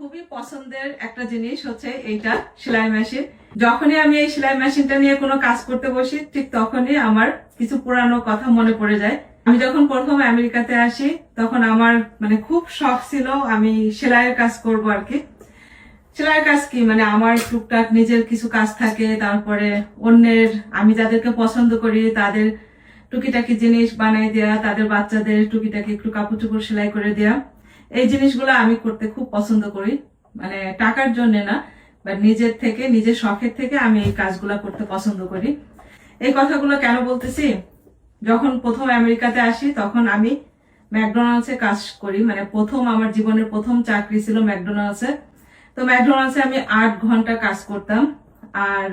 খুবই পছন্দের একটা জিনিস হচ্ছে এইটা সেলাই মেশিন যখনই আমি এই সেলাই মেশিনটা নিয়ে কোনো কাজ করতে বসি, ঠিক তখনই আমার কিছু পুরানো কথা মনে পড়ে যায়। আমি যখন প্রথম আমেরিকাতে আসি, তখন আমার মানে খুব শখ ছিল আমি সেলাইয়ের কাজ করব আর কি। সেলাইয়ের কাজ কি? মানে আমার টুকটাক নিজের কিছু কাজ থাকে, তারপরে অন্যের, আমি যাদেরকে পছন্দ করি, তাদের টুকিটাকি জিনিস বানাই দেওয়া তাদের বাচ্চাদের টুকিটাকি একটু কাপড় চোপড় সেলাই করে দেওয়া এই জিনিসগুলো আমি করতে খুব পছন্দ করি। মানে টাকার জন্য না বা নিজের থেকে, নিজের শখের থেকে আমি এই কাজগুলো করতে পছন্দ করি। এই কথাগুলো কেন বলতেছি? যখন প্রথম আমেরিকাতে আসি, তখন আমি ম্যাকডোনাল্ডসে কাজ করি। মানে প্রথম, আমার জীবনের প্রথম চাকরি ছিল ম্যাকডোনাল্ডসে। তো ম্যাকডোনাল্ডসে আমি আট ঘণ্টা কাজ করতাম। আর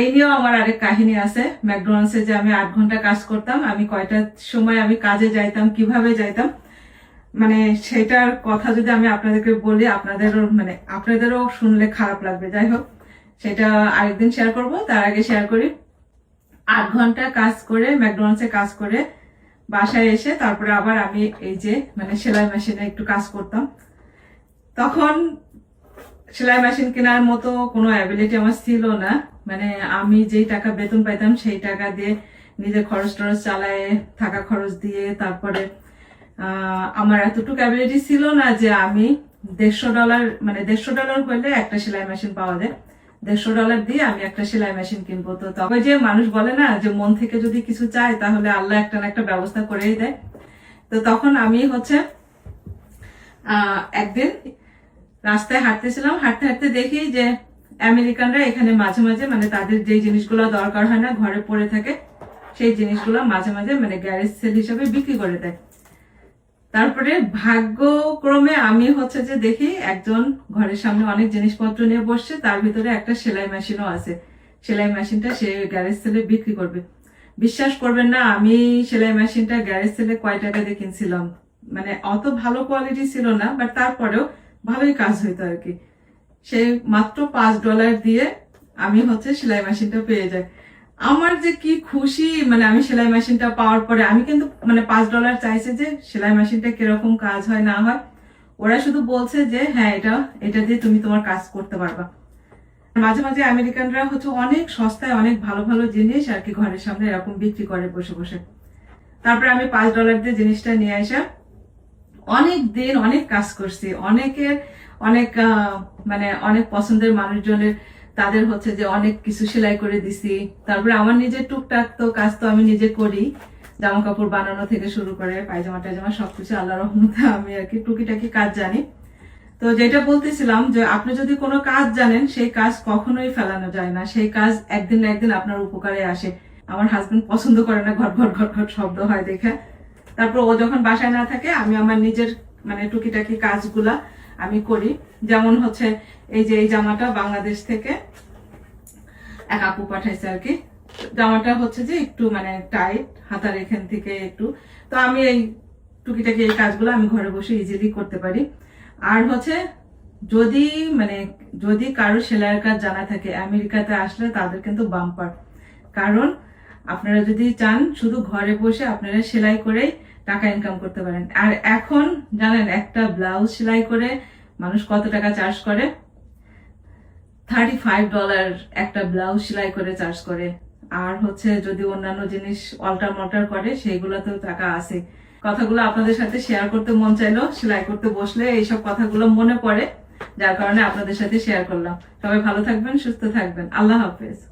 এই নিয়েও আমার আরেক কাহিনী আছে। ম্যাকডোনাল্ডসে যে আমি আট ঘণ্টা কাজ করতাম, আমি কয়টার সময় আমি কাজে যাইতাম, কীভাবে যাইতাম মানে সেটার কথা যদি আমি আপনাদেরকে বলি, আপনাদেরও মানে আপনাদেরও শুনলে খারাপ লাগবে। যাই হোক, সেটা আরেকদিন শেয়ার করব। তার আগে শেয়ার করি। আট ঘণ্টা কাজ করে ম্যাকডোনাল্ডসে কাজ করে বাসায় এসে তারপরে আবার আমি এই যে মানে সেলাই মেশিনে একটু কাজ করতাম। তখন সেলাই মেশিন কেনার মতো কোনো অ্যাবিলিটি আমার ছিল না। মানে আমি যেই টাকা বেতন পাইতাম, সেই টাকা দিয়ে নিজের খরচ টরচ চালায়, থাকা খরচ দিয়ে, তারপরে আমার এতটুকু অ্যাবিলিটি ছিল না যে আমি দেড়শো ডলার মানে দেড়শো ডলার হলে একটা সেলাই মেশিন পাওয়া যায়। দেড়শো ডলার দিয়ে আমি একটা সেলাই মেশিন কিনবো। তো তবে যে মানুষ বলে না যে, মন থেকে যদি কিছু চায়, তাহলে আল্লাহ একটা না একটা ব্যবস্থা করেই দেয়। তো তখন আমি হচ্ছে একদিন রাস্তায় হাঁটতেছিলাম। হাঁটতে হাঁটতে দেখি যে, আমেরিকানরা এখানে মাঝে মাঝে মানে তাদের যে জিনিসগুলো দরকার হয় না, ঘরে পড়ে থাকে, সেই জিনিসগুলো মাঝে মাঝে মানে গ্যারেজ সেল হিসেবে বিক্রি করে দেয়। তারপরে ভাগ্যক্রমে আমি হচ্ছে যে দেখি একজন ঘরের সামনে অনেক জিনিসপত্র নিয়ে বসছে, তার ভিতরে একটা সেলাই মেশিনও আছে। সেলাই মেশিনটা সে গ্যারেজ সেলে বিক্রি করবে। বিশ্বাস করবেন না, আমি সেলাই মেশিনটা গ্যারেজ সেলে কয় টাকা দিয়ে কিনছিলাম। মানে অত ভালো কোয়ালিটি ছিল না বাট তারপরেও ভালোই কাজ হইতো আর কি। সে মাত্র পাঁচ ডলার দিয়ে আমি হচ্ছে সেলাই মেশিনটা পেয়ে যাই। আমার যে কি খুশি মানে আমি সেলাই মেশিনটা পাওয়ার পরে, আমি কিন্তু মানে পাঁচ ডলার চাইছে যে সেলাই মেশিনটা কীরকম কাজ হয়, না হয়। ওরা শুধু বলছে যে হ্যাঁ এটা এটা দিয়ে তুমি তোমার কাজ করতে পারবা। মাঝে মাঝে আমেরিকানরা হচ্ছে অনেক সস্তায় অনেক ভালো ভালো জিনিস আর কি ঘরের সামনে এরকম বিক্রি করে বসে বসে। তারপরে আমি পাঁচ ডলার দিয়ে জিনিসটা নিয়ে আসা অনেক দিন অনেক কাজ করছি। অনেকের অনেক মানে অনেক পছন্দের মানুষজনের তাদের হচ্ছে যে অনেক কিছু সেলাই করে দিছি। তারপরে আমার নিজের টুকটাক তো কাজ তো আমি নিজে করি। জামা কাপড় বানানো থেকে শুরু করে পায়জামা টায়জামা সবকিছু আল্লাহ রহমতে আমি আর কি টুকিটাকি কাজ জানি। তো যেটা বলতেছিলাম যে আপনি যদি কোনো কাজ জানেন, সেই কাজ কখনোই ফেলানো যায় না। সেই কাজ একদিন না একদিন আপনার উপকারে আসে। আমার হাজবেন্ড পছন্দ করে না, ঘট ঘট ঘট ঘট শব্দ হয় দেখে। তারপর ও যখন বাসায় না থাকে, আমি আমার নিজের মানে টুকিটাকি কাজগুলা আমি করি। যেমন হচ্ছে এই যে এই জামাটা বাংলাদেশ থেকে এক আপু পাঠাইছে আর কি। জামাটা হচ্ছে যে একটু মানে টাইট হাতার এখান থেকে একটু। তো আমি এই টুকিটাকি এই কাজগুলো আমি ঘরে বসে ইজিলি করতে পারি। আর হচ্ছে যদি মানে যদি কারও সেলাইয়ের কাজ জানা থাকে, আমেরিকাতে আসলে তাদের কিন্তু বাম্পার কারণ আপনারা যদি চান শুধু ঘরে বসে আপনারা সেলাই করেই টাকা ইনকাম করতে পারেন। আর এখন, জানেন, একটা ব্লাউজ সেলাই করে মানুষ কত টাকা চার্জ করে? থার্টি ফাইভ ডলার একটা ব্লাউজ সেলাই করে চার্জ করে। আর হচ্ছে, যদি অন্যান্য জিনিস অল্টার মল্টার করে, সেইগুলোতেও টাকা আছে। কথাগুলো আপনাদের সাথে শেয়ার করতে মন চাইলো, সেলাই করতে বসলে এইসব কথাগুলো মনে পড়ে, যার কারণে আপনাদের সাথে শেয়ার করলাম। সবাই ভালো থাকবেন, সুস্থ থাকবেন। আল্লাহ হাফেজ।